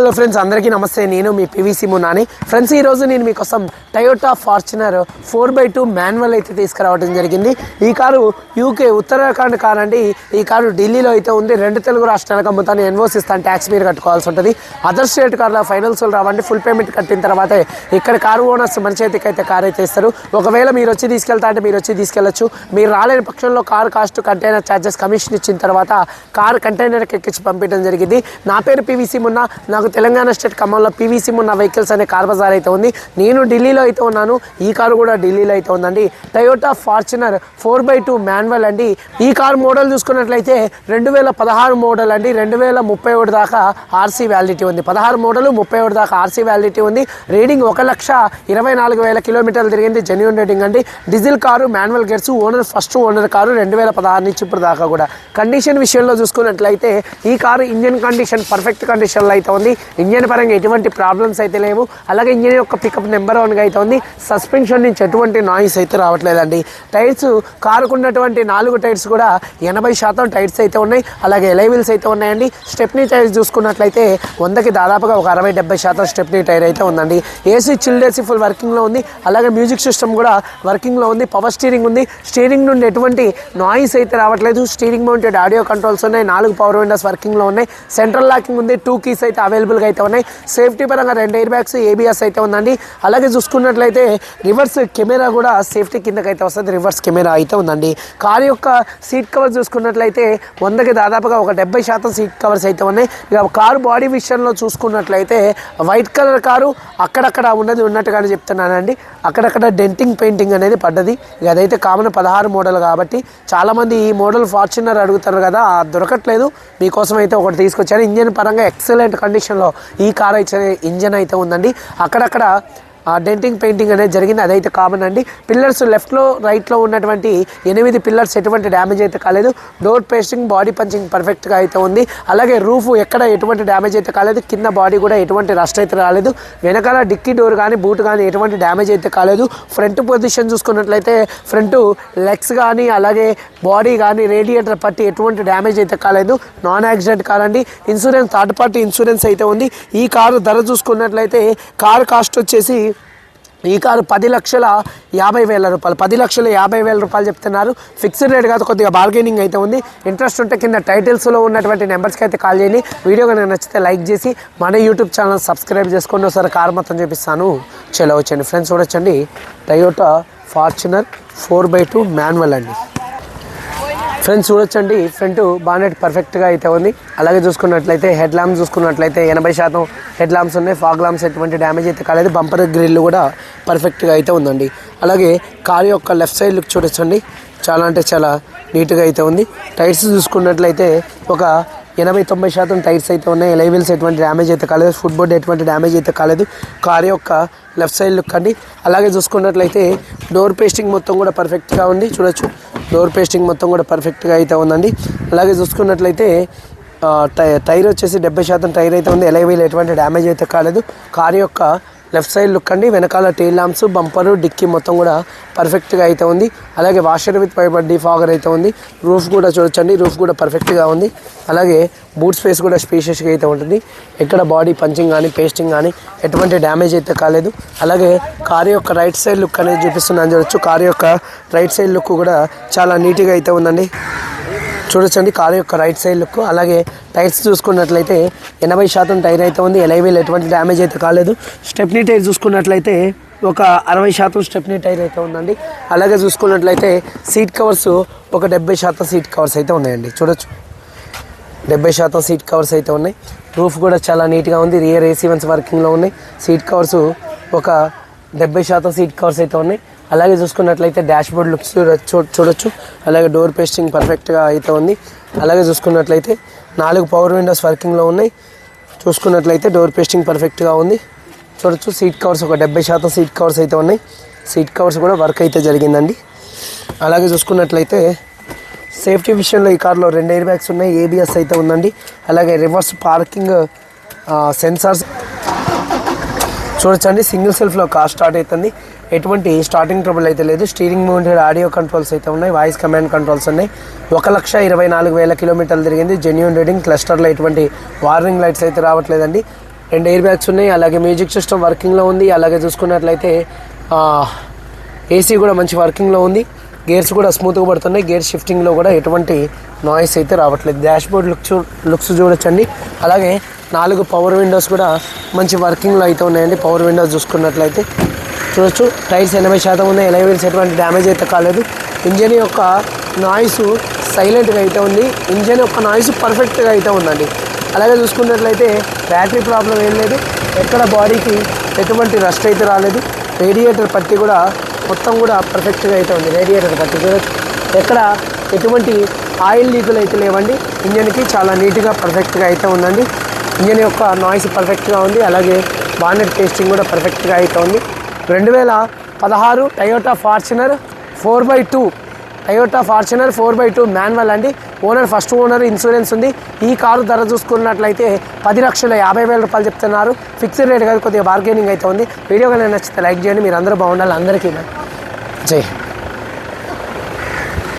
Hello friends అందరికీ నమస్తే. నేను మీ పివిసి మునాని ఫ్రెండ్స్ ఈరోజు నేను మీకోసం Toyota Fortuner four by two manual అయితే తీసుకురావడం జరిగింది. ఈ కారు యూకే ఉత్తరాఖండ్ కార్ అండి ఈ కారు ఢిల్లీలో అయితే ఉంది. రెండు తెలుగు రాష్ట్రాలకు అమ్ముతాను. ఎన్ఓసి ఇస్తాను. ట్యాక్స్ మీరు కట్టుకోవాల్సి ఉంటుంది. అదర్ స్టేట్ కార్లో ఫైనల్స్ రావండి. ఫుల్ పేమెంట్ కట్టిన తర్వాతే ఇక్కడ కారు ఓనర్స్ మన చేతికి అయితే కార్ అయితే ఇస్తారు. ఒకవేళ మీరు వచ్చి తీసుకెళ్తా అంటే మీరు వచ్చి తీసుకెళ్ళొచ్చు మీరు రాలేని పక్షంలో car cost container charges commission ఇచ్చిన తర్వాత కార్ కంటైనర్కి ఎక్కించి పంపించడం జరిగింది. నా పేరు పివిసి మున్న. నాకు తెలంగాణ స్టేట్ ఖమ్మంలో పీవీసీ ఉన్న వెహికల్స్ అనే కార్ బజార్ అయితే ఉంది. నేను ఢిల్లీలో అయితే ఉన్నాను. ఈ కారు కూడా ఢిల్లీలో అయితే ఉందండి. Toyota Fortuner four by two manual అండి. ఈ కార్ మోడల్ చూసుకున్నట్లయితే రెండు వేల పదహారు మోడల్ అండి. రెండు వేల ముప్పై ఒకటి దాకా ఆర్సీ వ్యాలిడిటీ ఉంది. పదహారు మోడల్ ముప్పై ఒకటి దాకా ఆర్సీ వ్యాలిడిటీ ఉంది. రీడింగ్ ఒక లక్ష ఇరవై నాలుగు వేల కిలోమీటర్లు తిరిగింది. జెన్యున్ రేటింగ్ అండి. Diesel car manual gears owner first owner car రెండు వేల పదహారు నుంచి ఇప్పుడు దాకా కూడా. కండిషన్ విషయంలో చూసుకున్నట్లయితే ఈ కారు ఇంజన్ కండిషన్ పర్ఫెక్ట్ కండిషన్లో అయితే ఉంది. ఇంజన్ పరంగా ఎటువంటి ప్రాబ్లమ్స్ అయితే లేవు. అలాగే ఇంజన్ యొక్క పికప్ నెంబర్ వన్గా అయితే ఉంది. సస్పెన్షన్ నుంచి ఎటువంటి నాయిస్ అయితే రావట్లేదండి. టైర్స్ కారుకు ఉన్నటువంటి నాలుగు టైర్స్ కూడా ఎనభై శాతం టైర్స్ అయితే ఉన్నాయి. అలాగే ఎలైవిల్స్ అయితే ఉన్నాయండి. స్టెప్నీ టైర్స్ చూసుకున్నట్లయితే వందకి దాదాపుగా ఒక అరవై డెబ్బై శాతం స్టెప్నీ టైర్ అయితే ఉందండి. ఏసీ చిల్డ్ ఏసీ ఫుల్ వర్కింగ్లో ఉంది. అలాగే మ్యూజిక్ సిస్టమ్ కూడా వర్కింగ్లో ఉంది. పవర్ స్టీరింగ్ ఉంది. స్టీరింగ్ నుండి ఎటువంటి నాయిస్ అయితే రావట్లేదు. స్టీరింగ్ మౌంటెడ్ ఆడియో కంట్రోల్స్ ఉన్నాయి. నాలుగు పవర్ విండోస్ వర్కింగ్లో ఉన్నాయి. సెంట్రల్ లాకింగ్ ఉంది. టూ కీస్ అయితే అవైలబుల్గా అయితే ఉన్నాయి. సేఫ్టీ పరంగా రెండు ఎయిర్ బ్యాగ్స్ ఏబిఎస్ అయితే ఉందండి. అలాగే చూసుకున్నట్లయితే రివర్స్ కెమెరా కూడా సేఫ్టీ కిందకి అయితే వస్తుంది. రివర్స్ కెమెరా అయితే ఉందండి. కార్ యొక్క సీట్ కవర్ చూసుకున్నట్లయితే వందకి దాదాపుగా ఒక డెబ్బై శాతం సీట్ కవర్స్ అయితే ఉన్నాయి. ఇక కారు బాడీ విషయంలో చూసుకున్నట్లయితే వైట్ కలర్ కారు అక్కడక్కడ ఉన్నది ఉన్నట్టుగానే చెప్తున్నానండి. అక్కడక్కడ డెంటింగ్ పెయింటింగ్ అనేది పడ్డది. ఇక అదైతే కామన్ పదహారు మోడల్ కాబట్టి చాలామంది ఈ మోడల్ ఫార్చునర్ అడుగుతారు కదా దొరకట్లేదు. మీకోసం అయితే ఒకటి తీసుకొచ్చాను. ఇంజన్ పరంగా ఎక్సలెంట్ కండిషన్ కండిషన్లో ఈ కార్ అయితే ఇంజన్ అయితే ఉందండి. అక్కడక్కడ డెంటింగ్ పెయింటింగ్ అనేది జరిగింది. అదైతే కామన్ అండి. పిల్లర్స్ లెఫ్ట్లో రైట్లో ఉన్నటువంటి ఎనిమిది పిల్లర్స్ ఎటువంటి డ్యామేజ్ అయితే కాలేదు. డోర్ పేస్టింగ్ బాడీ పంచింగ్ పర్ఫెక్ట్గా అయితే ఉంది. అలాగే రూఫ్ ఎక్కడ ఎటువంటి డ్యామేజ్ అయితే కాలేదు. కింద బాడీ కూడా ఎటువంటి రస్ట్ అయితే రాలేదు. వెనకాల డిక్కీ డోర్ కానీ బూట్ కానీ ఎటువంటి డ్యామేజ్ అయితే కాలేదు. ఫ్రంట్ పొజిషన్ చూసుకున్నట్లయితే ఫ్రంట్ లెగ్స్ కానీ అలాగే బాడీ కానీ రేడియేటర్ పట్టి ఎటువంటి డ్యామేజ్ అయితే కాలేదు. నాన్ యాక్సిడెంట్ కార్ అండి. ఇన్సూరెన్స్ థర్డ్ పార్టీ ఇన్సూరెన్స్ అయితే ఉంది. ఈ కారు ధర చూసుకున్నట్లయితే కారు కాస్ట్ వచ్చేసి ఈ కారు పది లక్షల యాభై వేల రూపాయలు. పది లక్షల యాభై వేల రూపాయలు చెప్తున్నారు. ఫిక్స్డ్ రేట్ కాదు కొద్దిగా బార్గెనింగ్ అయితే ఉంది. ఇంట్రెస్ట్ ఉంటే కింద టైటిల్స్లో ఉన్నటువంటి నెంబర్స్కి అయితే కాల్ చేయండి. వీడియో కనుక నచ్చితే లైక్ చేసి మన యూట్యూబ్ ఛానల్ సబ్స్క్రైబ్ చేసుకోండి ఒకసారి కార్ మొత్తం చూపిస్తాను. చలో వచ్చండి. ఫ్రెండ్స్ చూడొచ్చండి. Toyota Fortuner four by two manual అండి. ఫ్రెండ్స్ చూడొచ్చండి. ఫ్రంట్ బానెట్ పర్ఫెక్ట్గా అయితే ఉంది. అలాగే చూసుకున్నట్లయితే హెడ్ లాంప్స్ చూసుకున్నట్లయితే ఎనభై శాతం హెడ్ ల్యాంప్స్ ఉన్నాయి. ఫాగ్ ల్యాంప్స్ ఎటువంటి డ్యామేజ్ అయితే కాలేదు. బంపర్ గ్రిల్ కూడా పర్ఫెక్ట్గా అయితే ఉందండి. అలాగే కార్ యొక్క లెఫ్ట్ సైడ్ లుక్ చూడొచ్చండి. చాలా అంటే చాలా నీట్గా అయితే ఉంది. టైర్స్ చూసుకున్నట్లయితే ఒక ఎనభై తొంభై శాతం టైర్స్ అయితే ఉన్నాయి. ఎలైవెల్స్ ఎటువంటి డ్యామేజ్ అయితే కాలేదు. ఫుట్ బోర్డ్ ఎటువంటి డ్యామేజ్ అయితే కాలేదు. కార్ యొక్క లెఫ్ట్ సైడ్ లుక్ అండి. అలాగే చూసుకున్నట్లయితే డోర్ పేస్టింగ్ మొత్తం కూడా పర్ఫెక్ట్గా ఉంది. చూడొచ్చు. డోర్ పేస్టింగ్ మొత్తం కూడా పర్ఫెక్ట్గా అయితే ఉందండి. అలాగే చూసుకున్నట్లయితే టై టైర్ వచ్చేసి డెబ్బై శాతం టైర్ అయితే ఉంది. ఎలైవీల్ ఎటువంటి డ్యామేజ్ అయితే కాలేదు. కార్ యొక్క లెఫ్ట్ సైడ్ లుక్ అండి. వెనకాల టైల్ ల్యాంప్స్ బంపరు డిక్కీ మొత్తం కూడా పర్ఫెక్ట్గా అయితే ఉంది. అలాగే వాషర్ విత్ పైబర్ డిఫాగర్ అయితే ఉంది. రూఫ్ కూడా చూడొచ్చండి. రూఫ్ కూడా పర్ఫెక్ట్గా ఉంది. అలాగే బూట్ స్పేస్ కూడా స్పీషియస్గా అయితే ఉంటుంది. ఎక్కడ బాడీ పంచింగ్ కానీ పేస్టింగ్ కానీ ఎటువంటి డ్యామేజ్ అయితే కాలేదు. అలాగే కార్ యొక్క రైట్ సైడ్ లుక్ అనేది చూపిస్తున్నాను చూడొచ్చు. కార్ యొక్క రైట్ సైడ్ లుక్ కూడా చాలా నీట్గా అయితే ఉందండి. చూడొచ్చండి కారు యొక్క రైట్ సైడ్ లుక్ అలాగే టైర్స్ చూసుకున్నట్లయితే ఎనభై శాతం టైర్ అయితే ఉంది. ఎలైవీల్ ఎటువంటి డ్యామేజ్ అయితే కాలేదు. స్టెప్నీ టైర్ చూసుకున్నట్లయితే ఒక అరవై శాతం స్టెప్నీ టైర్ అయితే ఉందండి. అలాగే చూసుకున్నట్లయితే సీట్ కవర్స్ ఒక డెబ్బై శాతం సీట్ కవర్స్ అయితే ఉన్నాయండి. చూడొచ్చు. డెబ్బై శాతం సీట్ కవర్స్ అయితే ఉన్నాయి. రూఫ్ కూడా చాలా నీట్గా ఉంది. రియర్ ఏసీ వన్స్ వర్కింగ్లో ఉన్నాయి. సీట్ కవర్స్ ఒక డెబ్బై శాతం సీట్ కవర్స్ అయితే ఉన్నాయి. అలాగే చూసుకున్నట్లయితే డాష్ బోర్డ్ లుక్స్ చూ చూడొచ్చు. అలాగే డోర్ పేస్టింగ్ పర్ఫెక్ట్గా అయితే ఉంది. అలాగే చూసుకున్నట్లయితే నాలుగు పవర్ విండోస్ వర్కింగ్లో ఉన్నాయి. చూసుకున్నట్లయితే డోర్ పేస్టింగ్ పర్ఫెక్ట్గా ఉంది. చూడొచ్చు సీట్ కవర్స్ ఒక డెబ్బై శాతం సీట్ కవర్స్ అయితే ఉన్నాయి. సీట్ కవర్స్ కూడా వర్క్ అయితే జరిగిందండి. అలాగే చూసుకున్నట్లయితే సేఫ్టీ విషయంలో ఈ కార్లో రెండు ఎయిర్ బ్యాగ్స్ ఉన్నాయి ఏబిఎస్ అయితే ఉందండి. అలాగే రివర్స్ పార్కింగ్ సెన్సార్స్ చూడొచ్చండి. సింగిల్ సెల్ఫ్లో కార్ స్టార్ట్ అవుతుంది. ఎటువంటి స్టార్టింగ్ ట్రబుల్ అయితే లేదు. స్టీరింగ్ మౌంటెడ్ ఆడియో కంట్రోల్స్ అయితే ఉన్నాయి. వాయిస్ కమాండ్ కంట్రోల్స్ ఉన్నాయి. ఒక లక్ష ఇరవై నాలుగు వేల కిలోమీటర్లు తిరిగింది. జెన్యున్ రీడింగ్ క్లస్టర్లో ఎటువంటి వార్నింగ్ లైట్స్ అయితే రావట్లేదండి. రెండు ఎయిర్ బ్యాగ్స్ ఉన్నాయి. అలాగే మ్యూజిక్ సిస్టమ్ వర్కింగ్లో ఉంది. అలాగే చూసుకున్నట్లయితే ఏసీ కూడా మంచి వర్కింగ్లో ఉంది. గేర్స్ కూడా స్మూత్గా పడుతున్నాయి. గేర్ షిఫ్టింగ్లో కూడా ఎటువంటి నాయిస్ అయితే రావట్లేదు. డాష్ బోర్డ్ లుక్స్ లుక్స్ చూడొచ్చండి. అలాగే నాలుగు పవర్ విండోస్ కూడా మంచి వర్కింగ్లో అయితే ఉన్నాయండి. పవర్ విండోస్ చూసుకున్నట్లయితే చూడొచ్చు. టైర్స్ ఎనభై శాతం ఉన్నాయి. ఎలా వీల్స్ ఎటువంటి డ్యామేజ్ అయితే కాలేదు. ఇంజన్ యొక్క నాయిస్ సైలెంట్గా అయితే ఉంది. ఇంజన్ యొక్క నాయిస్ పర్ఫెక్ట్గా అయితే ఉందండి. అలాగే చూసుకున్నట్లయితే బ్యాటరీ ప్రాబ్లం ఏం లేదు. ఎక్కడ బాడీకి ఎటువంటి రస్ట్ అయితే రాలేదు. రేడియేటర్ పట్టి కూడా మొత్తం కూడా పర్ఫెక్ట్గా అయితే ఉంది. రేడియేటర్ పట్టి చూడొచ్చు. ఎక్కడ ఎటువంటి ఆయిల్ లీకులు అయితే లేవండి. ఇంజన్కి చాలా నీట్గా పర్ఫెక్ట్గా అయితే ఉందండి. ఇంజన్ యొక్క నాయిస్ పర్ఫెక్ట్గా ఉంది. అలాగే బానెట్ టేస్టింగ్ కూడా పర్ఫెక్ట్గా అవుతుంది రెండు వేల పదహారు Toyota Fortuner four by two Toyota Fortuner four by two manual అండి. ఓనర్ ఫస్ట్ ఓనర్ ఇన్సూరెన్స్ ఉంది. ఈ కారు ధర చూసుకున్నట్లయితే పది లక్షల యాభై వేల రూపాయలు చెప్తున్నారు. ఫిక్స్డ్ రేట్ కాదు కొద్దిగా బార్గెనింగ్ అయితే ఉంది. వీడియో కానీ నచ్చితే లైక్ చేయండి. మీరు అందరూ బాగుండాలి. అందరికీ జై